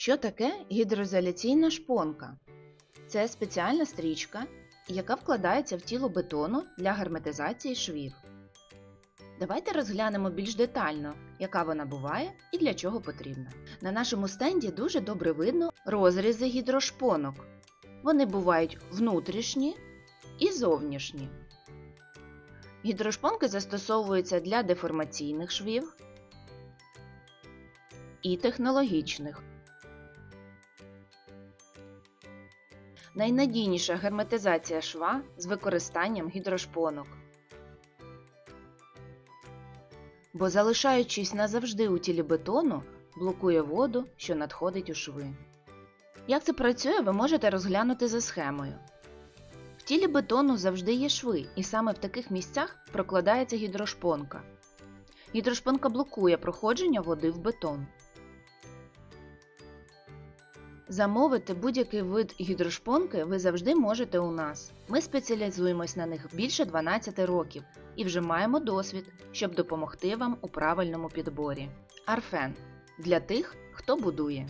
Що таке гідроізоляційна шпонка? Це спеціальна стрічка, яка вкладається в тіло бетону для герметизації швів. Давайте розглянемо більш детально, яка вона буває і для чого потрібна. На нашому стенді дуже добре видно розрізи гідрошпонок. Вони бувають внутрішні і зовнішні. Гідрошпонки застосовуються для деформаційних швів і технологічних. Найнадійніша герметизація шва з використанням гідрошпонок. Бо залишаючись назавжди у тілі бетону, блокує воду, що надходить у шви. Як це працює, ви можете розглянути за схемою. В тілі бетону завжди є шви, і саме в таких місцях прокладається гідрошпонка. Гідрошпонка блокує проходження води в бетон. Замовити будь-який вид гідрошпонки ви завжди можете у нас. Ми спеціалізуємось на них більше 12 років і вже маємо досвід, щоб допомогти вам у правильному підборі. Арфен для тих, хто будує.